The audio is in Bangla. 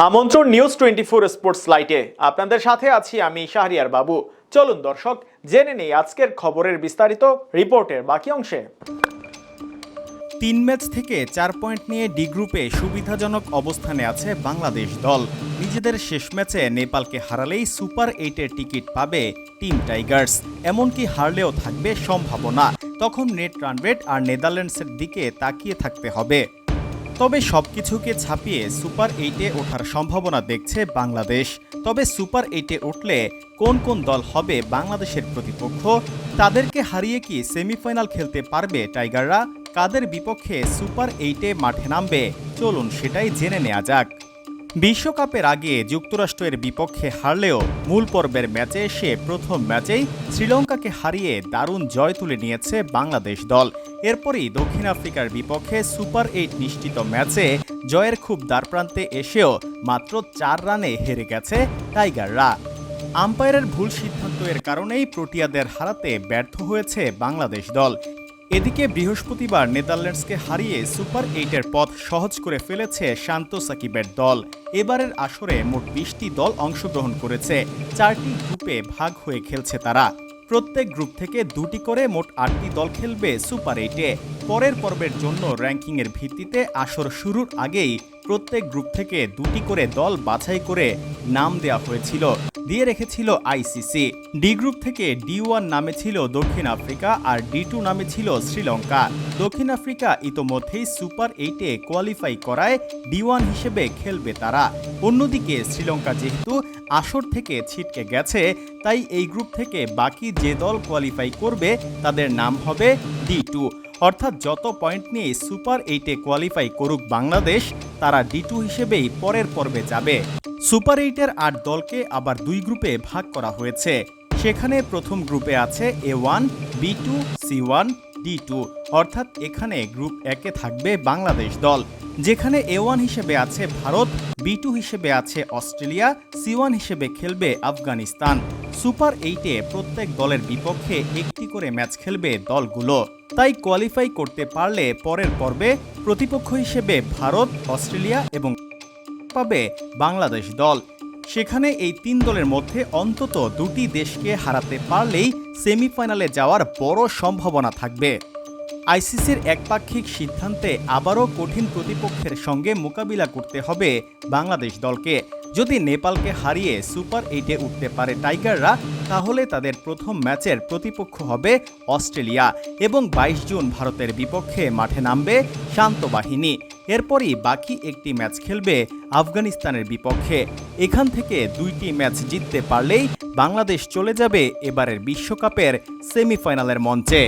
আমন্ত্রণ নিউজ টোয়েন্টি ফোর স্পোর্টস লাইটে আপনাদের সাথে আছি আমি শাহরিয়ার বাবু। চলুন দর্শক, জেনে নেই আজকের খবরের বিস্তারিত রিপোর্টের বাকি অংশে। তিন ম্যাচ থেকে চার পয়েন্ট নিয়ে ডি গ্রুপে সুবিধাজনক অবস্থানে আছে বাংলাদেশ দল। নিজেদের শেষ ম্যাচে নেপালকে হারালেই সুপার এইটের টিকিট পাবে টিম টাইগার্স। এমনকি হারলেও থাকবে সম্ভাবনা। তখন নেট রান রেট আর নেদারল্যান্ডসের দিকে তাকিয়ে থাকতে হবে। তবে সবকিছুকে ছাপিয়ে সুপার এইটে ওঠার সম্ভাবনা দেখছে বাংলাদেশ। তবে সুপার এইটে উঠলে কোন কোন দল হবে বাংলাদেশের প্রতিপক্ষ? তাদেরকে হারিয়ে কি সেমিফাইনাল খেলতে পারবে টাইগাররা? কাদের বিপক্ষে সুপার এইটে মাঠে নামবে? চলুন সেটাই জেনে নেওয়া যাক। বিশ্বকাপের আগে যুক্তরাষ্ট্রের বিপক্ষে হারলেও মূল পর্বের ম্যাচে এসে প্রথম ম্যাচেই শ্রীলঙ্কাকে হারিয়ে দারুণ জয় তুলে নিয়েছে বাংলাদেশ দল। এরপরই দক্ষিণ আফ্রিকার বিপক্ষে সুপার এইট নিশ্চিত ম্যাচে জয়ের খুব দ্বারপ্রান্তে এসেও মাত্র চার রানে হেরে গেছে টাইগাররা আম্পায়ারের ভুল সিদ্ধান্ত এর কারণেই প্রোটিয়াদের হারাতে ব্যর্থ হয়েছে বাংলাদেশ দল। এদিকে বৃহস্পতিবার নেদারল্যান্ডসকে হারিয়ে সুপার এইটের পথ সহজ করে ফেলেছে শান্ত সাকিবের দল। এবারের আসরে মোট বিশটি দল অংশগ্রহণ করেছে। চারটি গ্রুপে ভাগ হয়ে খেলছে তারা। প্রত্যেক গ্রুপ থেকে দুটি করে মোট আটটি দল খেলবে সুপার এইটে। পরের পর্বের জন্য র্যাঙ্কিংয়ের ভিত্তিতে আসর শুরুর আগেই প্রত্যেক গ্রুপ থেকে দুটি করে দল বাছাই করে নাম দেওয়া হয়েছিল, দিয়ে রেখেছিল আইসিসি ডি গ্রুপ থেকে ডি ওয়ান নামে ছিল দক্ষিণ আফ্রিকা আর ডি টু নামে ছিল শ্রীলঙ্কা। দক্ষিণ আফ্রিকা ইতোমধ্যেই সুপার এইটে কোয়ালিফাই করায় ডি ওয়ান হিসেবে খেলবে তারা। অন্যদিকে শ্রীলঙ্কা যেহেতু আসর থেকে ছিটকে গেছে, তাই এই গ্রুপ থেকে বাকি যে দল কোয়ালিফাই করবে তাদের নাম হবে ডি টু। অর্থাৎ যত পয়েন্ট নিয়ে সুপার এইটে কোয়ালিফাই করুক বাংলাদেশ তারা ডি টু হিসেবেই পরের পর্বে যাবে। সুপার এইটের আট দলকে আবার দুই গ্রুপে ভাগ করা হয়েছে। সেখানে প্রথম গ্রুপে আছে A one B two C one D two অর্থাৎ এখানে গ্রুপ একে থাকবে বাংলাদেশ দল। যেখানে এ ওয়ান হিসেবে আছে ভারত বি টু হিসেবে আছে অস্ট্রেলিয়া সি ওয়ান হিসেবে খেলবে আফগানিস্তান। সুপার এইটে প্রত্যেক দলের বিপক্ষে একটি করে ম্যাচ খেলবে দলগুলো। তাই কোয়ালিফাই করতে পারলে পরের পর্বে প্রতিপক্ষ হিসেবে ভারত, অস্ট্রেলিয়া এবং পাবে বাংলাদেশ দল। সেখানে এই তিন দলের মধ্যে অন্তত দুটি দেশকে হারাতে পারলেই সেমিফাইনালে যাওয়ার বড় সম্ভাবনা থাকবে। আইসিসির একপাক্ষিক সিদ্ধান্তে আবারও কঠিন প্রতিপক্ষের সঙ্গে মোকাবিলা করতে হবে বাংলাদেশ দলকে। যদি নেপালকে হারিয়ে সুপার এইটে উঠতে পারে টাইগাররা, তাহলে তাদের প্রথম ম্যাচের প্রতিপক্ষ হবে অস্ট্রেলিয়া এবং বাইশ জুন ভারতের বিপক্ষে মাঠে নামবে শান্ত বাহিনী। এরপরই বাকি একটি ম্যাচ খেলবে আফগানিস্তানের বিপক্ষে। এখান থেকে দুইটি ম্যাচ জিততে পারলেই বাংলাদেশ চলে যাবে এবারের বিশ্বকাপের সেমিফাইনালের মঞ্চে।